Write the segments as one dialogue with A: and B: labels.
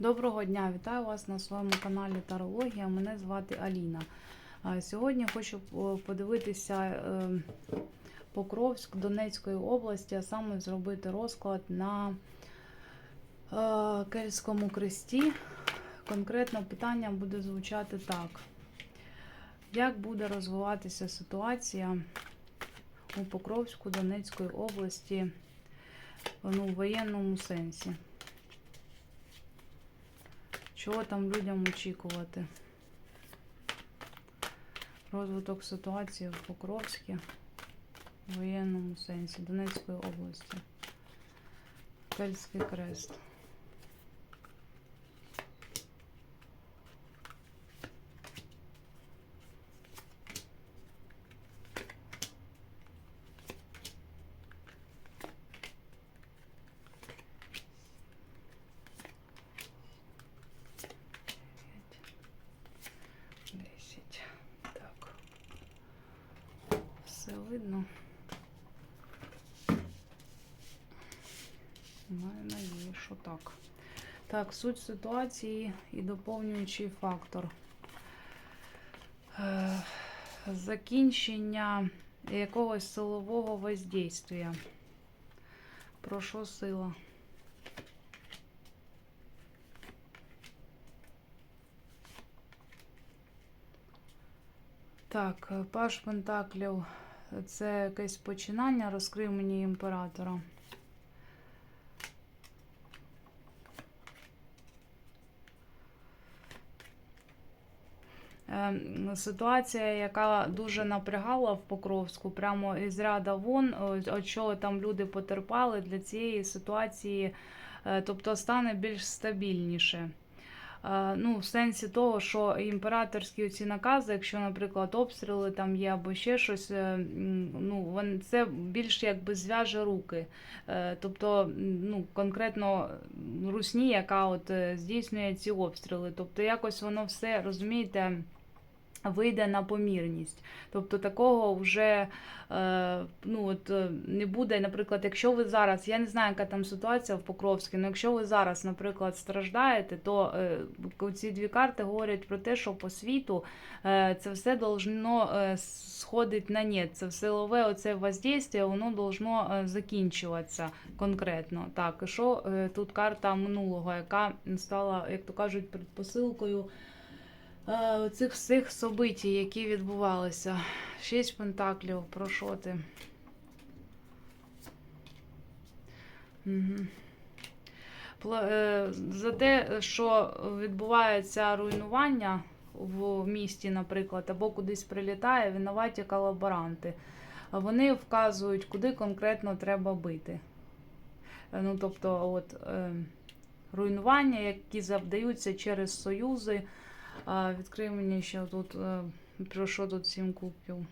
A: Доброго дня, вітаю вас на своєму каналі Тарологія. Мене звати Аліна. Сьогодні хочу подивитися е, Покровськ Донецької області, а саме зробити розклад на е, Кельтському кресті. Конкретно питання буде звучати так: як буде розвиватися ситуація у Покровську Донецької області ну, в воєнному сенсі? Чого там людям очікувати? Розвиток ситуації в Покровській, в воєнному сенсі, Донецької області. Кельський крест. Десять. Так. Все видно. Маю надію, що так. Так, суть ситуації і доповнюючий фактор. Е, Закінчення якогось силового воздействия. Про що сила? Так, Паш Пентаклів це якесь починання, розкрив мені імператора. Ситуація, яка дуже напрягала в Покровську, прямо із ряда вон, от чого там люди потерпали для цієї ситуації, е, тобто стане більш стабільніше. Е, Ну, в сенсі того, що імператорські ці накази, якщо, наприклад, обстріли там є або ще щось, е, ну, це більш якби зв'яже руки. Тобто, ну, конкретно русні, яка от здійснює ці обстріли. Тобто, якось воно все, розумієте, вийде на помірність. Тобто такого вже е, ну, от, е, не буде, наприклад, якщо ви зараз, я не знаю, яка там ситуація в Покровській, але якщо ви зараз, наприклад, страждаєте, то е, ці дві карти говорять про те, що по світу це все должно сходити на нет. Це силове оце воздействие, воно должно закінчуватися конкретно. Так, і що тут карта минулого, яка стала, як то кажуть, предпосилкою цих всіх событій, які відбувалися. Шість пентаклів, про що ти? Угу. За те, що відбувається руйнування в місті, наприклад, або кудись прилітає, винуваті колаборанти. Вони вказують, куди конкретно треба бити. Е, Ну, тобто, от, е, руйнування, які завдаються через союзи. А, відкрий мені ще тут, е, про що тут сім кубків.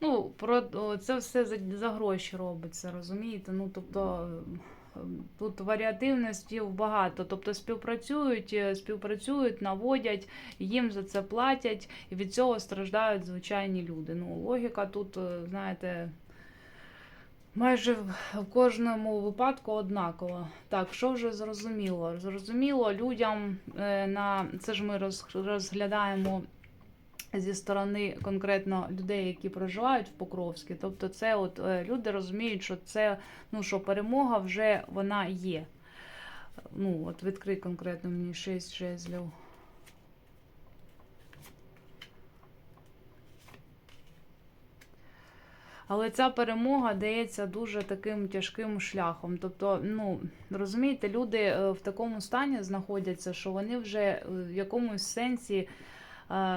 A: Ну, про це все за, за гроші робиться, розумієте? Ну, тобто е, тут варіативності багато. Тобто співпрацюють, е, співпрацюють, наводять, їм за це платять, і від цього страждають звичайні люди. Ну, логіка тут, знаєте, майже в кожному випадку однакова. Так, що вже зрозуміло? Зрозуміло, людям е, на це ж ми роз- розглядаємо зі сторони конкретно людей, які проживають в Покровській. Тобто, це от е, люди розуміють, що це ну що перемога вже вона є. Ну, от відкрий конкретно мені 6 жезлів. Але ця перемога дається дуже таким тяжким шляхом. Тобто, ну розумієте, люди е, в такому стані знаходяться, що вони вже е, в якомусь сенсі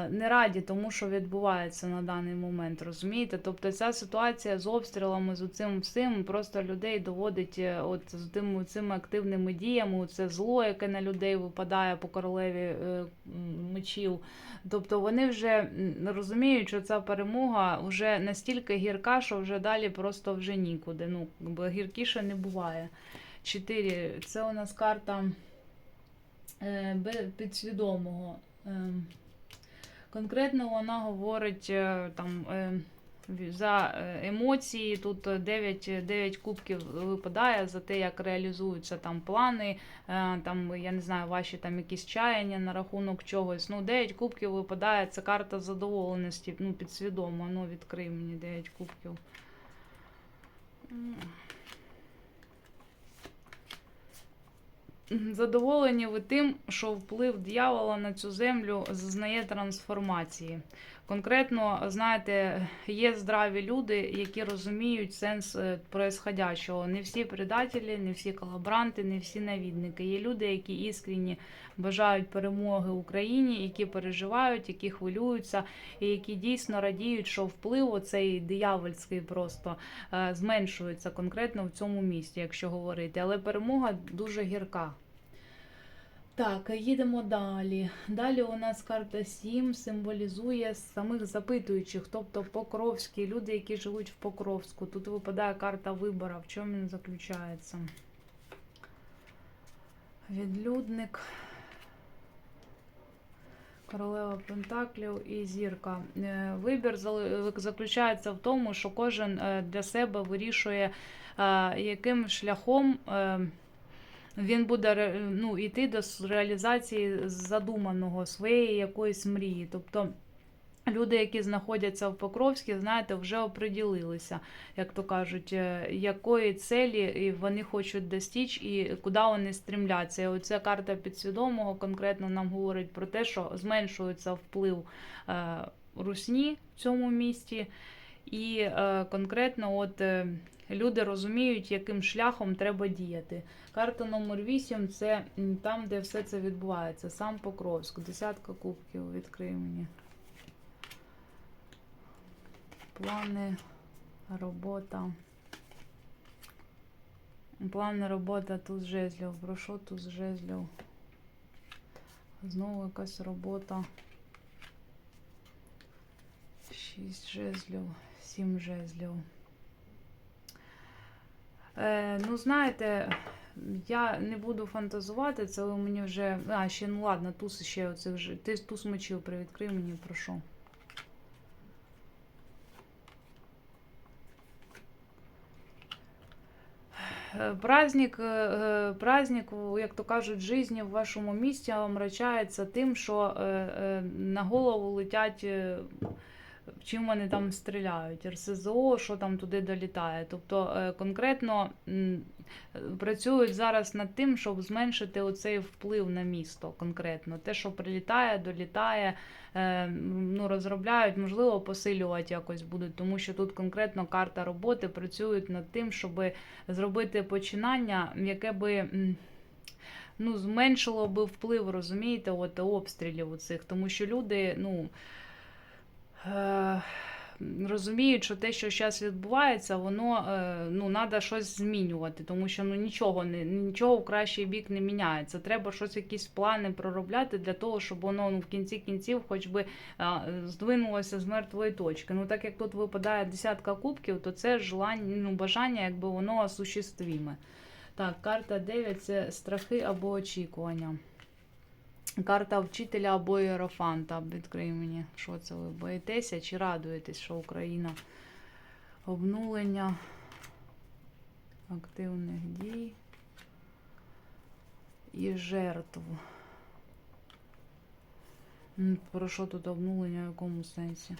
A: не раді тому, що відбувається на даний момент. Розумієте? Тобто ця ситуація з обстрілами, з цим всім просто людей доводить е, от з тими цими активними діями. Це зло, яке на людей випадає по королеві е, мечів. Тобто вони вже розуміють, що ця перемога вже настільки гірка, що вже далі просто вже нікуди. Ну, гіркіше не буває. Чотири. Це у нас карта е, підсвідомого. Конкретно вона говорить е, там. е, За е, емоції тут 9, 9 кубків випадає за те, як реалізуються там плани, там, я не знаю, ваші там якісь чаяння на рахунок чогось. Ну, 9 кубків випадає, це карта задоволеності, ну, підсвідомо, ну, відкрий мені 9 кубків. Задоволені ви тим, що вплив диявола на цю землю зазнає трансформації. Конкретно, знаєте, є здраві люди, які розуміють сенс е, происходящого. Не всі предателі, не всі колаборанти, не всі навідники. Є люди, які іскренні бажають перемоги Україні, які переживають, які хвилюються, і які дійсно радіють, що вплив оцей диявольський просто е, зменшується конкретно в цьому місті, якщо говорити. Але перемога дуже гірка. Так, їдемо далі. Далі у нас карта 7 символізує самих запитуючих, тобто Покровські, люди, які живуть в Покровську. Тут випадає карта вибора. В чому він заключається? Відлюдник. Королева Пентаклів і зірка. Е, Вибір заключається в тому, що кожен е, для себе вирішує, е, яким шляхом він буде ну, йти до реалізації задуманого своєї якоїсь мрії. Тобто люди, які знаходяться в Покровській, знаєте, вже оприділилися, як то кажуть, е, якої цілі вони хочуть достичь і куди вони стрімляться. І оця карта підсвідомого конкретно нам говорить про те, що зменшується вплив е, русні в цьому місті. І е, конкретно от е, люди розуміють, яким шляхом треба діяти. Карта номер 8 це там, де все це відбувається. Сам Покровськ, десятка кубків, відкрий мені. Плани, робота. Плани, робота, тут жезлів. Про що тут жезлів? Знову якась робота. Шість жезлів, сім жезлів. Е, ну, знаєте, я не буду фантазувати, це ви мені вже. А, ще ну ладно, туз ще оцих же. Ти туз мечів привідкрий мені, прошу. Е, Праздник, е, е, праздник, як то кажуть, житті в вашому місті омрачається тим, що на голову летять, чим вони там стріляють, РСЗО, що там туди долітає. Тобто е, конкретно працюють зараз над тим, щоб зменшити оцей вплив на місто. Конкретно те, що прилітає, долітає, е, ну розробляють, можливо, посилювати якось будуть, тому що тут конкретно карта роботи працюють над тим, щоб зробити починання, яке би. Ну, зменшило би вплив, розумієте, от обстрілів у цих, тому що люди, ну. Е, розуміють, що те, що зараз відбувається, воно е, ну, треба щось змінювати, тому що ну, нічого не, нічого в кращий бік не міняється. Треба щось, якісь плани проробляти для того, щоб воно ну, в кінці кінців хоч би здвинулося з мертвої точки. Ну, так як тут випадає десятка кубків, то це желання, ну, бажання, якби воно осуществіме. Так, карта 9 це страхи або очікування. Карта вчителя або іерофанта. Відкрий мені, що це ви боїтеся чи радуєтесь, що Україна обнулення активних дій і жертв. Про що тут обнулення, в якому сенсі?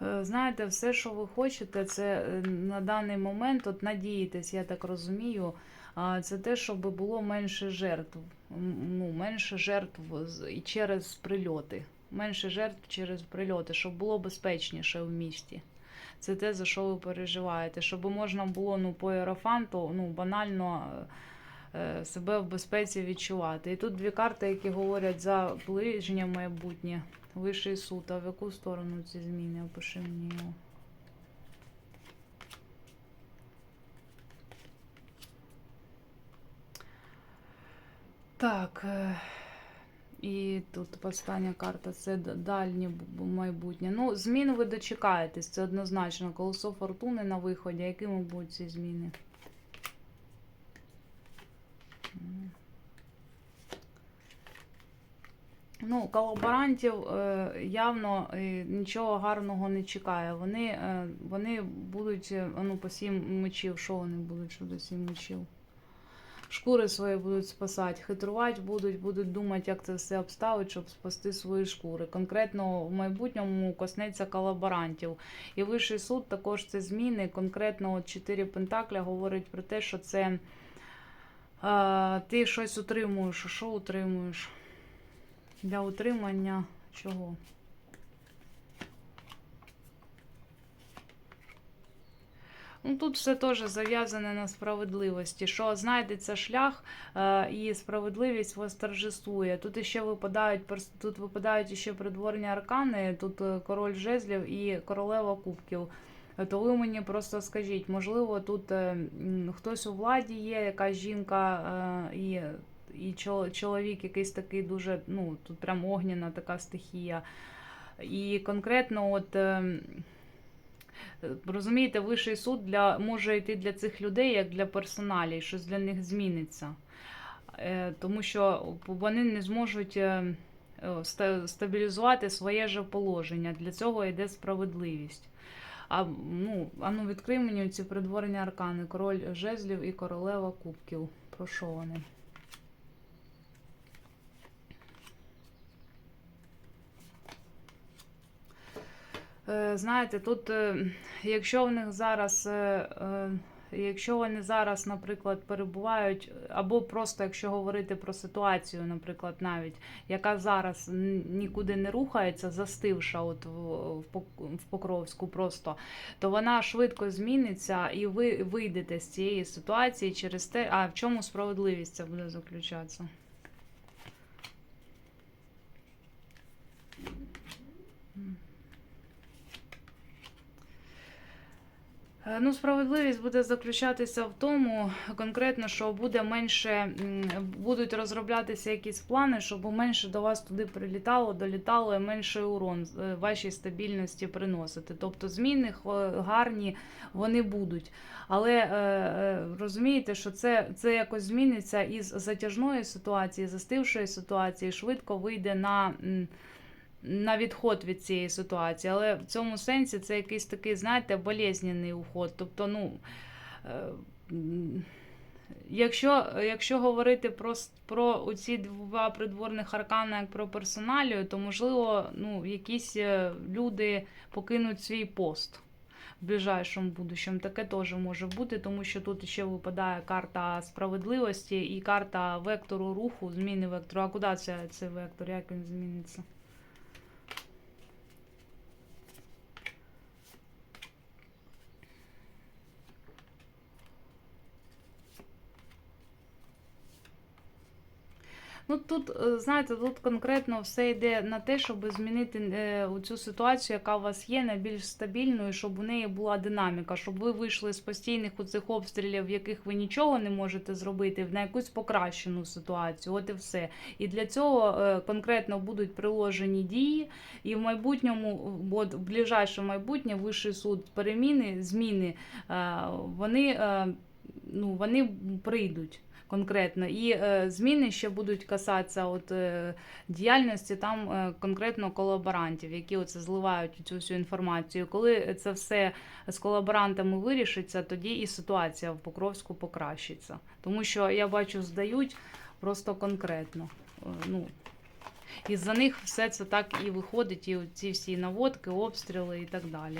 A: Знаєте, все, що ви хочете, це е, на даний момент от надієтесь, я так розумію. Це те, щоб було менше жертв. Ну, менше жертв і через прильоти. Менше жертв через прильоти, щоб було безпечніше в місті. Це те, за що ви переживаєте. Щоб можна було ну, по аерофанту ну, банально е, себе в безпеці відчувати. І тут дві карти, які говорять за ближнє майбутнє. Вищий суд, а в яку сторону ці зміни? Опиши мені його. Так. е, І тут остання карта це дальнє майбутнє. Ну, змін ви дочекаєтесь, це однозначно. Колесо фортуни на виході. Якими будуть ці зміни? Ну, колаборантів е, явно е, нічого гарного не чекає. Вони, е, вони будуть ну, по сім мечів. Що вони будуть щодо сім мечів? Шкури свої будуть спасати, хитрувати будуть, будуть думати, як це все обставити, щоб спасти свої шкури. Конкретно в майбутньому коснеться колаборантів. І вищий суд також це зміни. Конкретно от 4 Пентакля говорить про те, що це е, ти щось утримуєш. Що утримуєш? Для утримання чого? Ну, тут все теж зав'язане на справедливості, що знайдеться шлях е, і справедливість восторжествує. Тут ще випадають тут випадають ще придворні аркани, тут е, король жезлів і королева кубків. То ви мені просто скажіть, можливо, тут е, хтось у владі є, якась жінка е, і, і чоловік якийсь такий дуже, ну, тут прям огняна така стихія. І конкретно, от. е, Розумієте, вищий суд для, може йти для цих людей як для персоналій, щось для них зміниться. Е, Тому що вони не зможуть е, стабілізувати своє же положення. Для цього йде справедливість. А ну, а ну відкрий мені ці придворні аркани: король жезлів і королева кубків. Про вони? Знаєте, тут, е, якщо в них зараз, е, е, якщо вони зараз, наприклад, перебувають, або просто якщо говорити про ситуацію, наприклад, навіть, яка зараз нікуди не рухається, застивша от в Покровську просто, то вона швидко зміниться і ви вийдете з цієї ситуації через те, а в чому справедливість це буде заключатися? Ну, справедливість буде заключатися в тому, конкретно, що буде менше, будуть розроблятися якісь плани, щоб менше до вас туди прилітало, долітало і менший урон е, вашій стабільності приносити. Тобто зміни гарні вони будуть. Але е, е, розумієте, що це, це якось зміниться із затяжної ситуації, застившої ситуації, швидко вийде на. На відход від цієї ситуації, але в цьому сенсі це якийсь такий, знаєте, болезненний уход. Тобто, ну. е, Якщо, якщо говорити про, про оці два придворних аркани як про персоналію, то можливо ну, якісь е, люди покинуть свій пост в ближайшому будущому. Таке теж може бути, тому що тут ще випадає карта справедливості і карта вектору руху, зміни вектору. А куди це, цей вектор? Як він зміниться? Ну тут, е, знаєте, тут конкретно все йде на те, щоб змінити е, цю ситуацію, яка у вас є, на більш стабільною, щоб у неї була динаміка, щоб ви вийшли з постійних у цих обстрілів, в яких ви нічого не можете зробити, на якусь покращену ситуацію. От і все. І для цього е, конкретно будуть приложені дії, і в майбутньому, от в ближайше майбутнє, вищий суд переміни, зміни, вони, ну, вони прийдуть конкретно. І е, зміни ще будуть касатися от, е, діяльності там е, конкретно колаборантів, які оце зливають цю всю інформацію. Коли це все з колаборантами вирішиться, тоді і ситуація в Покровську покращиться. Тому що я бачу, здають просто конкретно. Е, Ну, і за них все це так і виходить, і ці всі наводки, обстріли і так далі.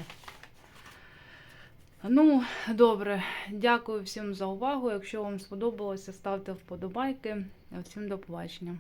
A: Ну, добре, дякую всім за увагу. Якщо вам сподобалося, ставте вподобайки. Всім до побачення.